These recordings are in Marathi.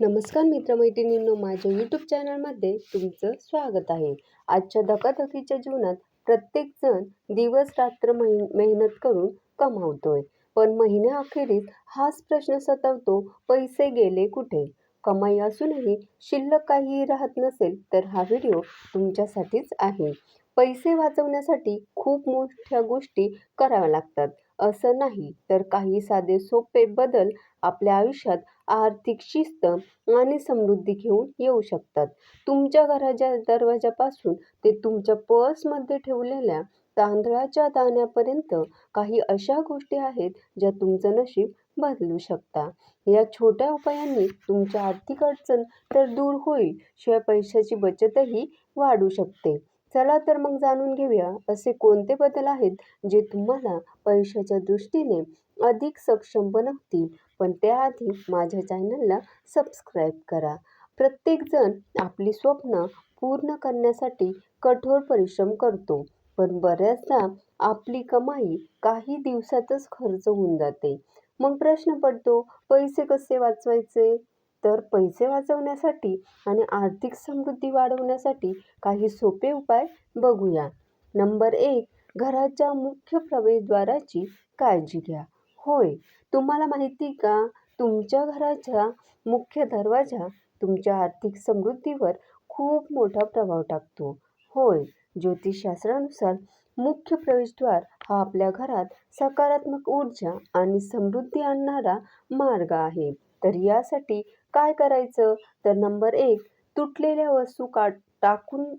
नमस्कार मित्रमैत्रिणींनो माझ्या यूट्यूब चॅनलमध्ये तुमचं स्वागत आहे. आजच्या धकाधकीच्या जीवनात प्रत्येकजण दिवस रात्र मेह मेहनत करून कमावतोय. पण महिन्याअखेरीस हाच प्रश्न सतावतो पैसे गेले कुठे? कमाई असूनही शिल्लक काहीही राहत नसेल तर हा व्हिडिओ तुमच्यासाठीच आहे. पैसे वाचवण्यासाठी खूप मोठ्या गोष्टी कराव्या लागतात. असं नाही तर काही साधे सोपे बदल आपल्या आयुष्यात आर्थिक शिस्त आणि समृद्धी घेऊन येऊ शकतात. तुमच्या घराच्या दरवाजापासून ते तुमच्या पर्समध्ये ठेवलेल्या तांदळाच्या दाण्यापर्यंत काही अशा गोष्टी आहेत ज्या तुमचं नशीब बदलू शकता. या छोट्या उपायांनी तुमच्या आर्थिक अडचण तर दूर होईल शिवाय पैशाची बचतही वाढू शकते. चला तर मग जाणून घेऊया असे कोणते बदल आहेत जे तुम्हाला पैशाच्या दृष्टीने अधिक सक्षम बनवतील. पण त्याआधी माझ्या चॅनलला सबस्क्राईब करा. प्रत्येकजण आपली स्वप्न पूर्ण करण्यासाठी कठोर परिश्रम करतो. पण बऱ्याचदा आपली कमाई काही दिवसातच खर्च होऊन जाते. मग प्रश्न पडतो पैसे कसे वाचवायचे? तर पैसे वाचवण्यासाठी आणि आर्थिक समृद्धी वाढवण्यासाठी काही सोपे उपाय बघूया. नंबर एक घराच्या मुख्य प्रवेशद्वाराची काळजी घ्या. होय. तुम्हाला माहिती का? तुमच्या घराच्या मुख्य दरवाजा तुमच्या आर्थिक समृद्धीवर खूप मोठा प्रभाव टाकतो. होय ज्योतिषशास्त्रानुसार मुख्य प्रवेशद्वार हा आपल्या घरात सकारात्मक ऊर्जा आणि समृद्धी आणणारा मार्ग आहे. तर यासाठी काय करायचं? तर नंबर एक तुटलेल्या वस्तू का टाकून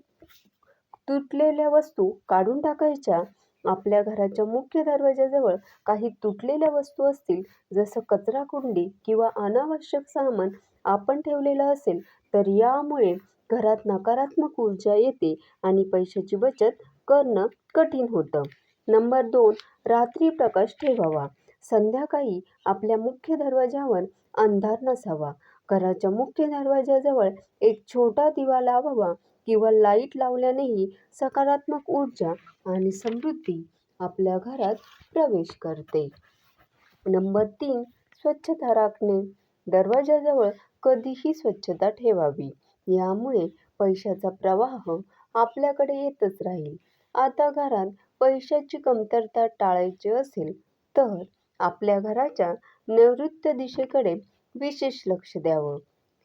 तुटलेल्या वस्तू काढून टाकायच्या. आपल्या घराच्या मुख्य दरवाजाजवळ काही तुटलेल्या वस्तू असतील जसं कचरा कुंडी किंवा अनावश्यक सामान आपण ठेवलेलं असेल तर यामुळे घरात नकारात्मक ऊर्जा येते आणि पैशाची बचत करणं कठीण होतं. नंबर दोन रात्री प्रकाश ठेवावा. संध्याकाळी आपल्या मुख्य दरवाजावर अंधार नसावा. घराच्या मुख्य दरवाजाजवळ एक छोटा दिवा लावावा किंवा लाइट लावल्यानेही सकारात्मक ऊर्जा आणि समृद्धी आपल्या घरात प्रवेश करते. नंबर तीन स्वच्छता राखणे. दरवाजाजवळ कधीही स्वच्छता ठेवावी. यामुळे पैशाचा प्रवाह आपल्याकडे येतच राहील. आता घरात पैशाची कमतरता टाळायची असेल तर आपल्या घराच्या नैऋत्य दिशेकडे विशेष लक्ष द्यावं.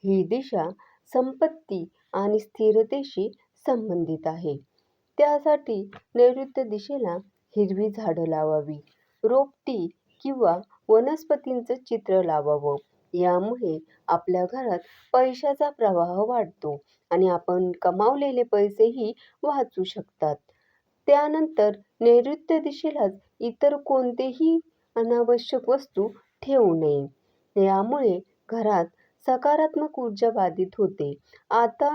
ही दिशा संपत्ती आणि स्थिरतेशी संबंधित आहे. त्यासाठी नैऋत्य दिशेला हिरवी झाडं लावावी. रोपटी किंवा वनस्पतींचं चित्र लावावं. यामुळे आपल्या घरात पैशाचा प्रवाह वाढतो आणि आपण कमावलेले पैसेही वाचू शकतात. त्यानंतर नैऋत्य दिशेलाच इतर कोणतेही अनावश्यक वस्तू ठेवू नये. यामुळे घरात सकारात्मक ऊर्जा बाधित होते. आता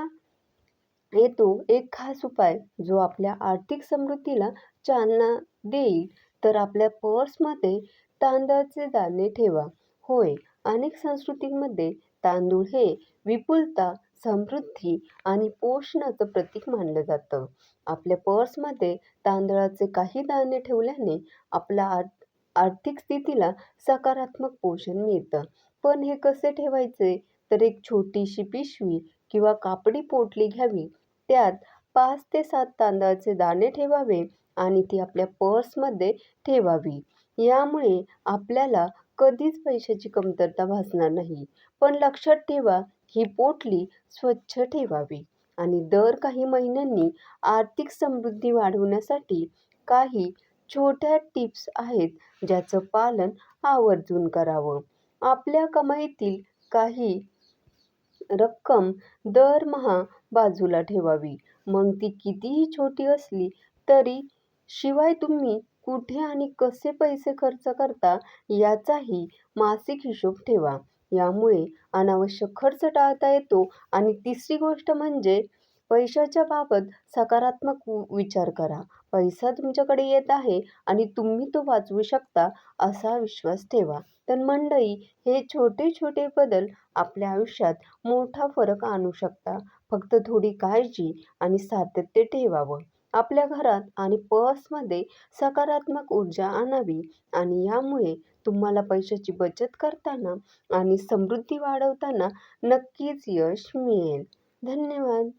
येतो एक खास उपाय जो आपल्या आर्थिक समृद्धीला चालना देईल. तर आपल्या पर्समध्ये तांदळाचे दाणे ठेवा. होय अनेक संस्कृतींमध्ये तांदूळ हे विपुलता समृद्धी आणि पोषणाचं प्रतीक मानलं जातं. आपल्या पर्समध्ये तांदळाचे काही दाणे ठेवल्याने आपल्या आर्थिक स्थितीला सकारात्मक पोषण मिळतं. पण हे कसे ठेवायचे? तर एक छोटीशी पिशवी किंवा कापडी पोटली घ्यावी. त्यात पाच ते सात तांदळाचे दाणे ठेवावे आणि ती आपल्या पर्समध्ये ठेवावी. यामुळे आपल्याला कधीच पैशाची कमतरता भासणार नाही. पण लक्षात ठेवा ही पोटली स्वच्छ ठेवावी आणि दर काही महिन्यांनी आर्थिक समृद्धी वाढवण्यासाठी काही छोट्या टिप्स आहेत ज्याचं पालन आवर्जून करावं. आपल्या कमाईतील काही रक्कम दरमहा बाजूला ठेवावी. मग ती कितीही छोटी असली तरी शिवाय तुम्ही कुठे आणि कसे पैसे खर्च करता याचाही मासिक हिशोब ठेवा. यामुळे अनावश्यक खर्च टाळता येतो. आणि तिसरी गोष्ट म्हणजे पैशाच्या बाबत सकारात्मक विचार करा. पैसा तुमच्याकडे येत आहे आणि तुम्ही तो वाचवू शकता असा विश्वास ठेवा. तर मंडळी हे छोटे छोटे बदल आपल्या आयुष्यात मोठा फरक आणू शकता. फक्त थोडी काळजी आणि सातत्य ठेवावं. आपल्या घरात आणि पर्समध्ये सकारात्मक ऊर्जा आणावी आणि यामुळे तुम्हाला पैशाची बचत करताना आणि समृद्धी वाढवताना नक्कीच यश मिळेल. धन्यवाद.